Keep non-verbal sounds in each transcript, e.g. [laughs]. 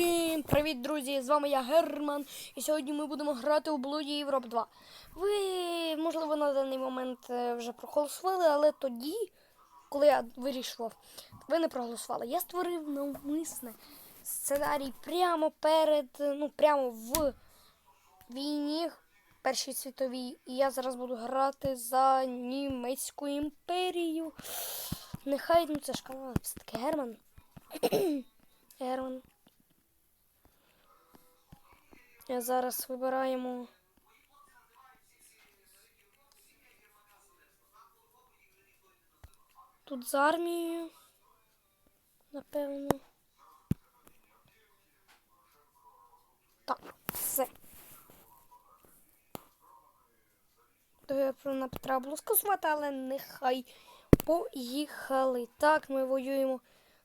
Всім привіт, друзі! З вами я Герман. І сьогодні ми будемо грати у Блуді Європ 2. Ви, можливо, на даний момент е, вже проголосували, але тоді, коли я вирішував, ви не проголосували. Я створив навмисне сценарій прямо перед, е, ну, прямо в війні Першій світовій. І я зараз буду грати за німецьку імперію. Нехай, ну це ж канал, все-таки Герман. [coughs] Герман. Я зараз вибираємо. Тут з армією. Напевно. Так, все. Я про Петра було скасувати, але нехай поїхали. Так, ми воюємо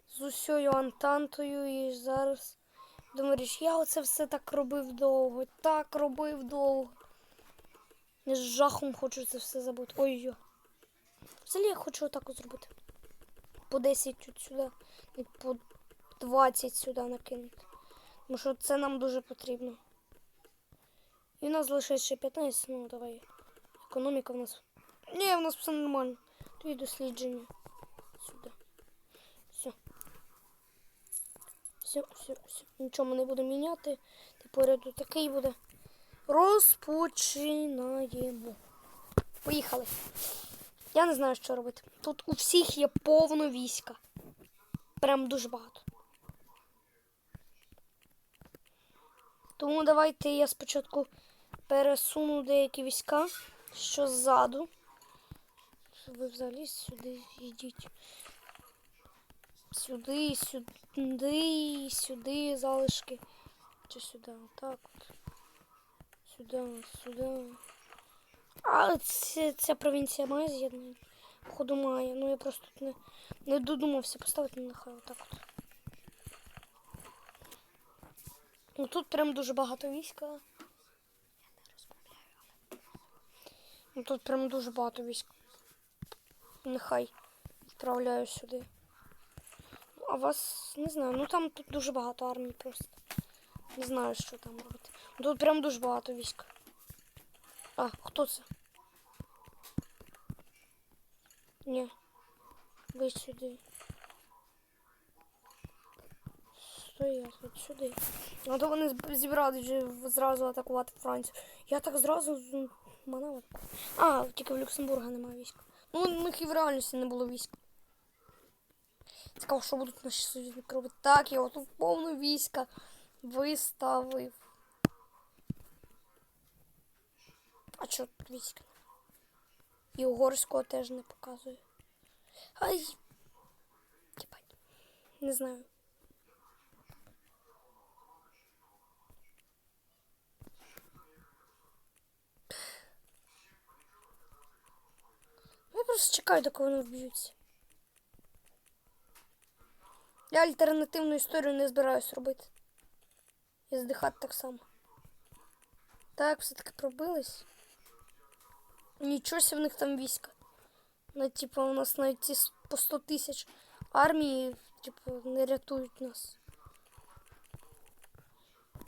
з усією Антантою і зараз. Думаєш, я оце все так робив довго, так робив довго. Я з жахом хочу це все забути. Ой-ой. Взагалі я хочу отак от зробити. По 10 тут сюди, і по 20 сюди накинути. Тому що це нам дуже потрібно. І в нас залишається ще 15, ну давай. Економіка в нас. Ні, в нас все нормально. Твої дослідження. Сюди. Все. Все, все, все. Нічого не будемо міняти. Тепер тут такий буде. Розпочинаємо. Поїхали. Я не знаю, що робити. Тут у всіх є повно війська. Прям дуже багато. Тому давайте я спочатку пересуну деякі війська, що ззаду. Ви взагалі сюди йдіть. Сюди, сюди, сюди залишки. Чи сюди? Отак от. Сюди, сюди. А ця, ця провінція має з'єднання? Походу має. Ну я просто тут не, не додумався поставити нехай отак от. Ну тут прям дуже багато війська. Я не розмовляю. Ну тут прям дуже багато військ. Нехай відправляю сюди. А вас не знаю. Ну там тут дуже багато армій просто. Не знаю, що там робити. Тут прям дуже багато військ. А, хто це? Ні. Ви сюди. Стоять от сюди. А то вони зібрали вже зразу атакувати Францію. Я так зразу манав. А, тільки в Люксембурга немає військ. Ну, у них і в реальності не було військ. Цікаво, що будуть наші союзники робити. Так, я отут повну війська виставив. А чого тут війська? І угорського теж не показує. Ай. Єбать. Не знаю. Я просто чекаю, доки вони вб'ються. Я альтернативну історію не збираюсь робити. І здихати так само. Так, все-таки пробились. Нічого в них там війська. Ну, типу, у нас навіть ці по 100 тисяч армії, типу, не рятують нас.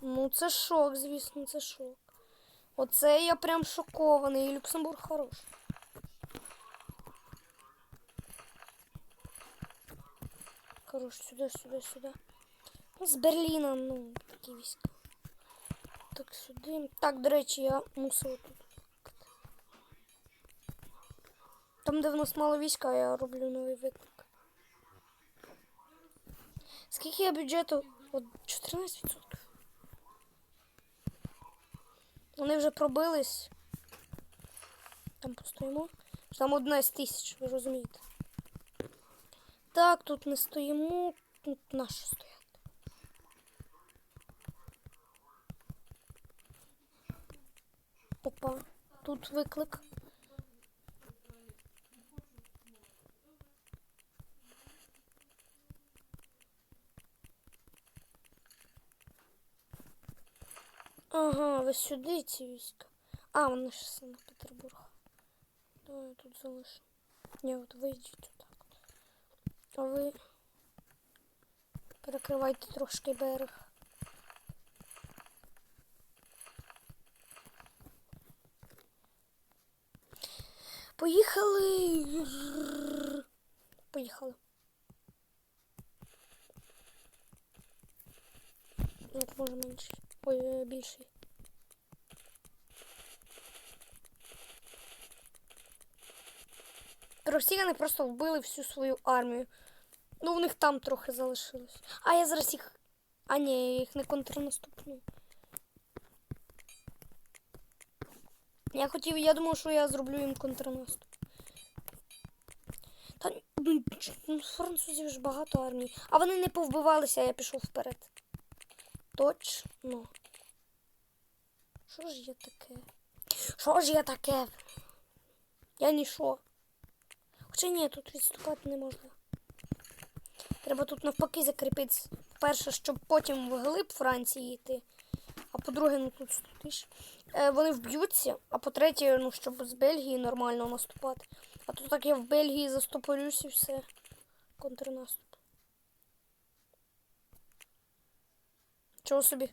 Ну, це шок, звісно, це шок. Оце я прям шокований. І Люксембург хорош. Хорош, сюди, сюди. Ну, з Берліна, ну, такі війська. Так, сюди. Так, до речі, я мусила тут. Там, де в нас мало війська, я роблю новий виклик. Скільки я бюджету? От 14%. Вони вже пробились. Там постоїмо. Там одна з тисяч, ви розумієте. Так, тут не стоїмо, тут наші стоять. Опа, тут виклик. Ага, ви сюди ці війська. А, вони ж Санкт-Петербург. Давай я тут залишу. Ні, от вийдіть то ви перекривайте трошки берег. Поїхали. Поїхали. Як може менше. Ой, е, більший. Росіяни просто вбили всю свою армію. Ну, в них там трохи залишилось. А я зараз їх. А ні, я їх не контрнаступну. Я хотів, я думав, що я зроблю їм контрнаступ. Та ну, ну, французів ж багато армій. А вони не повбивалися, а я пішов вперед. Точно. Що ж є таке? Що ж є таке? Я ніщо. Хоча ні, тут відступати не можна. Треба тут навпаки закріпитися. Перше, щоб потім вглиб Франції йти. А по-друге, ну тут 100 тисяч. Е, вони вб'ються, а по-третє, ну, щоб з Бельгії нормально наступати. А то так я в Бельгії застопорюсь і все. Контрнаступ. Чого собі?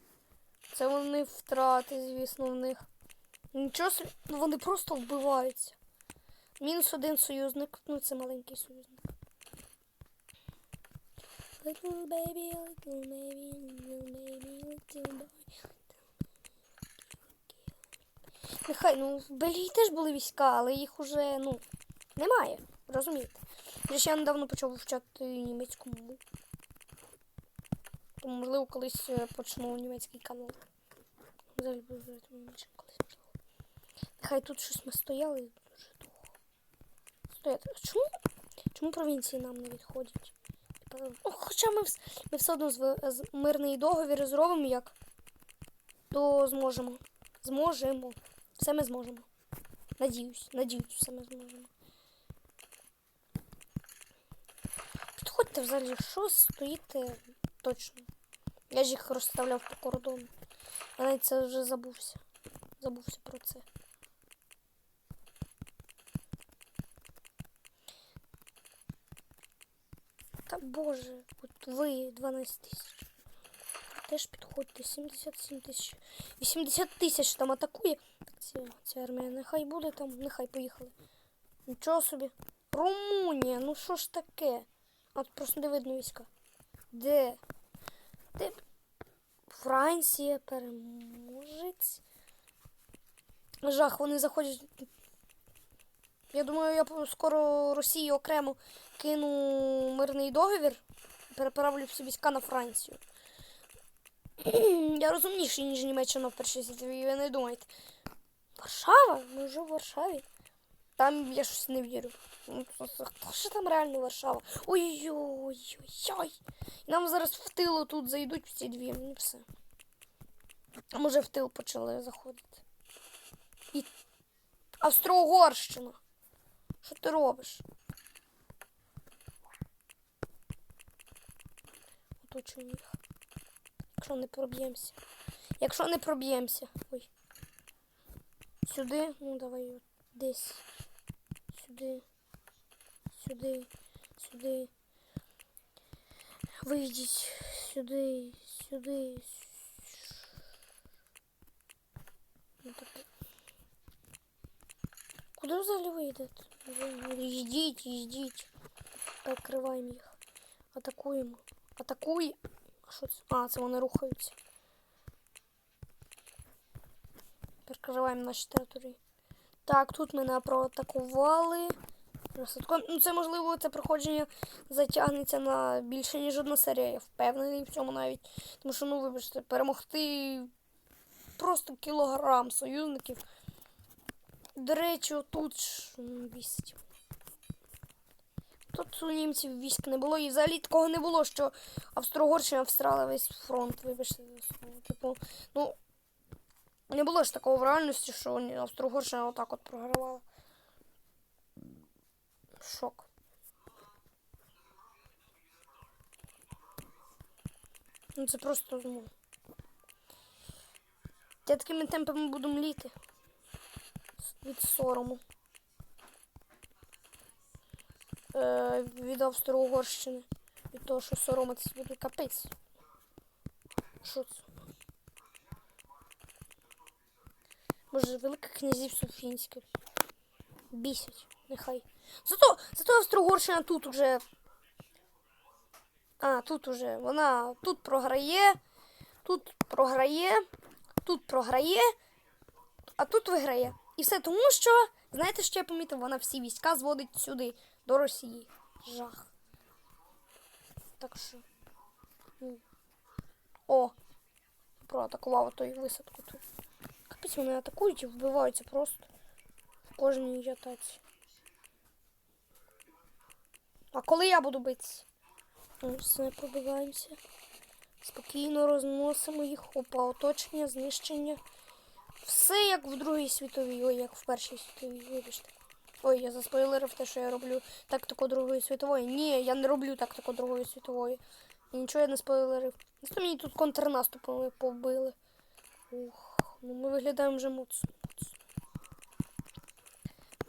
Це вони втрати, звісно, в них. Нічого собі, ну вони просто вбиваються. Мінус один союзник, ну це маленький союзник. Little baby, little baby, little baby, little boy. Нехай, ну, в Бельгії теж були війська, але їх уже, ну, немає. Розумієте? Я ще недавно почав вивчати німецьку мову. Тому, можливо, колись е, почну німецький канал. Взагалі буду колись, можливо. Нехай тут щось ми стояли. А Чому? Чому провінції нам не відходять? Хоча ми, ми все одно з- мирний договір зробимо як, то зможемо. Зможемо. Все ми зможемо. Надіюсь, надіюсь, все ми зможемо. Підходьте взагалі, що стоїте точно. Я ж їх розставляв по кордону. Я навіть це вже забувся. Забувся про це. Та боже, от ви 12 тисяч. Теж підходьте, 77 тисяч. 80 тисяч там атакує. Так, ця, ця армія нехай буде там, нехай поїхали. Нічого собі. Румунія, ну що ж таке? А тут просто не видно війська. Де? Де? Франція переможець. Жах, вони заходять. Я думаю, я скоро Росії окремо кину мирний договір переправлю всі війська на Францію. Я розумніший, ніж Німеччина в першій світовій, ви не думайте. Варшава? Ми вже в Варшаві. Там я щось не вірю. Ну, Хто ж там реально Варшава? Ой-ой-ой-ой. Нам зараз в тилу тут зайдуть всі дві, ну все. А може в тил почали заходити. І Австро-Угорщина. Що ти робиш? Оточуємо їх. Якщо не проб'ємося. Якщо не проб'ємося. Ой. Сюди, ну давай от десь. Сюди. Сюди. Сюди. Вийдіть. Сюди. Сюди. Ну. Куди взагалі ви йдете? Ви Йдіть, йдіть. Перекриваємо їх. Атакуємо. Атакуй. А це? Вони рухаються. Перекриваємо наші території. Так, тут мене проатакували. Ну, це можливо, це проходження затягнеться на більше, ніж одна серія. Я впевнений в цьому навіть. Тому що, ну, вибачте, перемогти просто кілограм союзників. До речі, тут ж м, вісім. Тут у німців військ не було, і взагалі такого не було, що Австро-Угорщина встрала весь фронт, вибачте. Типу, ну, не було ж такого в реальності, що Австро-Угорщина отак от програвала. Шок. Ну це просто, ну. Я такими темпами буду мліти. Від сорому. Е, від Австро-Угорщини. Від того, що соромитись буду капець. Що це? Може, Велике князівство фінське. Бісять, нехай. Зато, зато Австро-Угорщина тут уже. А, тут уже. Вона тут програє, тут програє, тут програє, а тут виграє. І все тому, що, знаєте, що я помітив? Вона всі війська зводить сюди, до Росії. Жах. Так що. О! Проатакував той висадку тут. Капець вони атакують і вбиваються просто в кожній атаці. А коли я буду битися? Ну, все, пробиваємося. Спокійно розносимо їх. Опа, оточення, знищення. Все як в Другій світовій, ой, як в Першій світовій, вибачте. Ой, я заспойлерив те, що я роблю тактику Другої світової. Ні, я не роблю тактику Другої світової. Нічого я не спойлерив. Зато мені тут контрнаступом побили. Ух, ну ми виглядаємо вже моцно.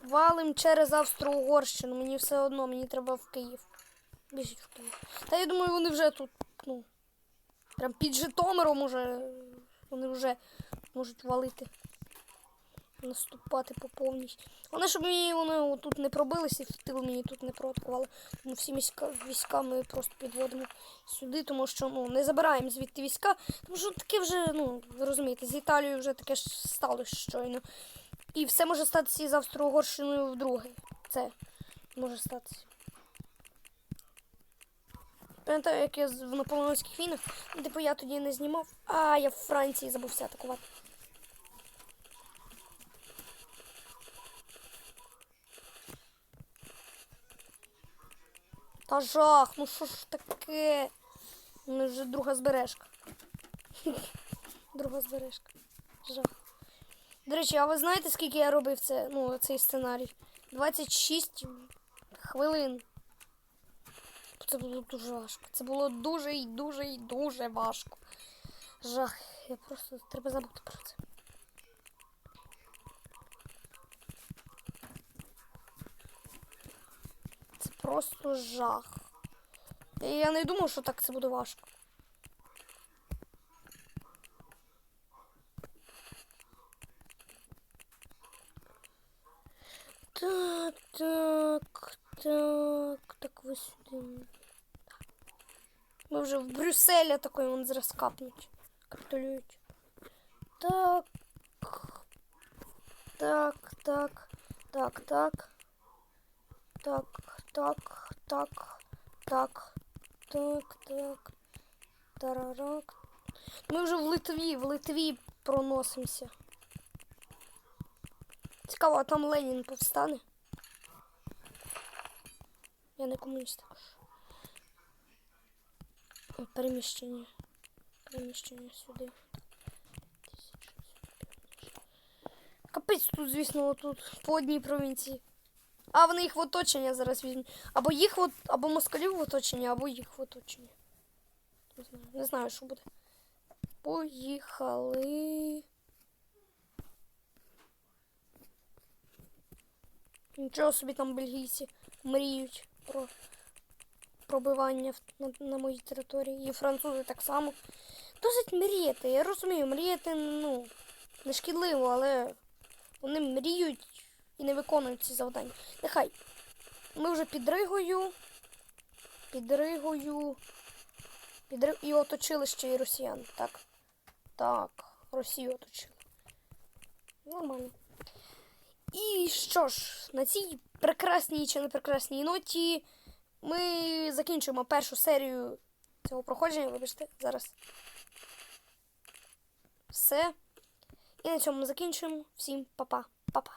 Валим через Австро-Угорщину. Мені все одно, мені треба в Київ. Біжіть в Київ. Та я думаю, вони вже тут, ну. Прям під Житомиром уже. Вони вже можуть валити. Наступати по повній. Вони, щоб мені вони тут не пробилися і тил мені тут не проатакували. Тому всі війська, війська ми просто підводимо сюди, тому що ну, не забираємо звідти війська. Тому що таке вже, ну, ви розумієте, з Італією вже таке ж сталося щойно. І все може статися з Австро-Угорщиною вдруге. Це може статися. Пам'ятаю, як я в наполеонських війнах, ну, типу я тоді не знімав, а я в Франції забувся атакувати. Та жах, ну що ж таке? Ну вже друга збережка. [laughs] друга збережка. Жах. До речі, а ви знаєте, скільки я робив це, ну, цей сценарій? 26 хвилин. Це було дуже важко. Це було дуже і дуже і дуже важко. Жах. Я просто треба забути про це. Це просто жах. І я не думав, що так це буде важко. Так, так, так, так, ви сюди. Ми вже в Брюсселі такий вон зараз капнуть. Капітулюють. Так. Так, так, так, так. Так, так, так, так, так, так. Тарарак. Ми вже в Литві, в Литві проносимося. Цікаво, а там Ленін повстане. Я не комуніст також. Переміщення. Переміщення сюди. Капець тут, звісно, тут по одній провінції. А вони їх в оточення зараз візьмуть. Або їх в або москалів в оточення, або їх в оточення. Не знаю, не знаю, що буде. Поїхали. Нічого собі там бельгійці мріють про пробивання на, на моїй території. І французи так само. Досить мріяти. Я розумію, мріяти, ну, не шкідливо, але вони мріють і не виконують ці завдання. Нехай. Ми вже під Ригою. Під Ригою. Під Ри- І оточили ще й росіян. Так. Так. Росію оточили. Нормально. І що ж, на цій прекрасній чи не прекрасній ноті ми закінчуємо першу серію цього проходження. Вибачте, зараз. Все. І на цьому ми закінчуємо. Всім па-па. Па-па.